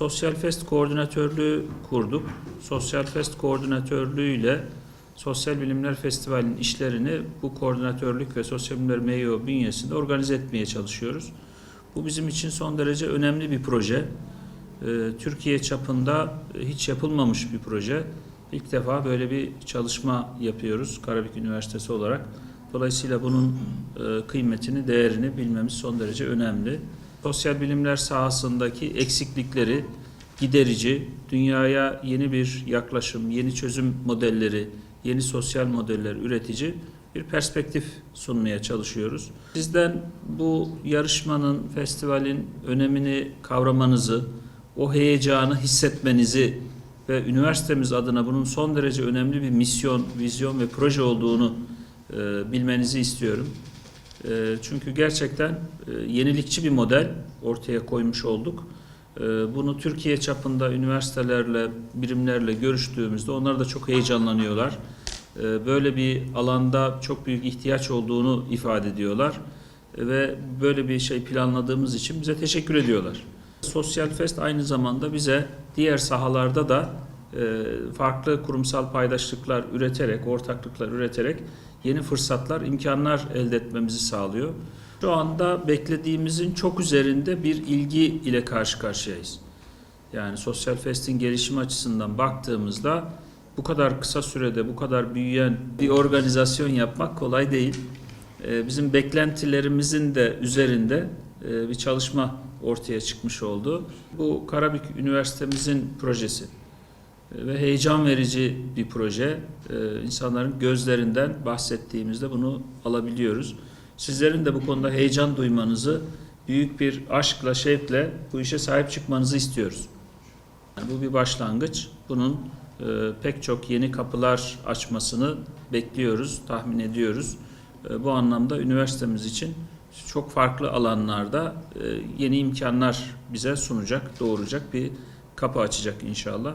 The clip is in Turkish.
Sosyal Fest Koordinatörlüğü kurduk. Sosyal Fest Koordinatörlüğü ile Sosyal Bilimler Festivali'nin işlerini bu koordinatörlük ve Sosyal Bilimler MEO bünyesinde organize etmeye çalışıyoruz. Bu bizim için son derece önemli bir proje. Ee, Türkiye çapında hiç yapılmamış bir proje. İlk defa böyle bir çalışma yapıyoruz Karabük Üniversitesi olarak. Dolayısıyla bunun e, kıymetini, değerini bilmemiz son derece önemli. Sosyal bilimler sahasındaki eksiklikleri giderici, dünyaya yeni bir yaklaşım, yeni çözüm modelleri, yeni sosyal modeller üretici bir perspektif sunmaya çalışıyoruz. Sizden bu yarışmanın, festivalin önemini kavramanızı, o heyecanı hissetmenizi ve üniversitemiz adına bunun son derece önemli bir misyon, vizyon ve proje olduğunu e, bilmenizi istiyorum. E, çünkü gerçekten e, yenilikçi bir model ortaya koymuş olduk. E, bunu Türkiye çapında üniversitelerle, birimlerle görüştüğümüzde onlar da çok heyecanlanıyorlar. E, böyle bir alanda çok büyük ihtiyaç olduğunu ifade ediyorlar. E, ve böyle bir şey planladığımız için bize teşekkür ediyorlar. Sosyal Fest aynı zamanda bize diğer sahalarda da e, farklı kurumsal paydaşlıklar üreterek, ortaklıklar üreterek yeni fırsatlar, imkanlar elde etmemizi sağlıyor. Şu anda beklediğimizin çok üzerinde bir ilgi ile karşı karşıyayız. Yani Sosyal Fest'in gelişimi açısından baktığımızda bu kadar kısa sürede bu kadar büyüyen bir organizasyon yapmak kolay değil. Ee, Bizim beklentilerimizin de üzerinde e, bir çalışma ortaya çıkmış oldu. Bu Karabük Üniversitemizin projesi E, ve heyecan verici bir proje. Ee, İnsanların gözlerinden bahsettiğimizde bunu alabiliyoruz. Sizlerin de bu konuda heyecan duymanızı, büyük bir aşkla, şevkle bu işe sahip çıkmanızı istiyoruz. Yani bu bir başlangıç. Bunun e, pek çok yeni kapılar açmasını bekliyoruz, tahmin ediyoruz. E, bu anlamda üniversitemiz için çok farklı alanlarda e, yeni imkanlar bize sunacak, doğuracak bir kapı açacak inşallah.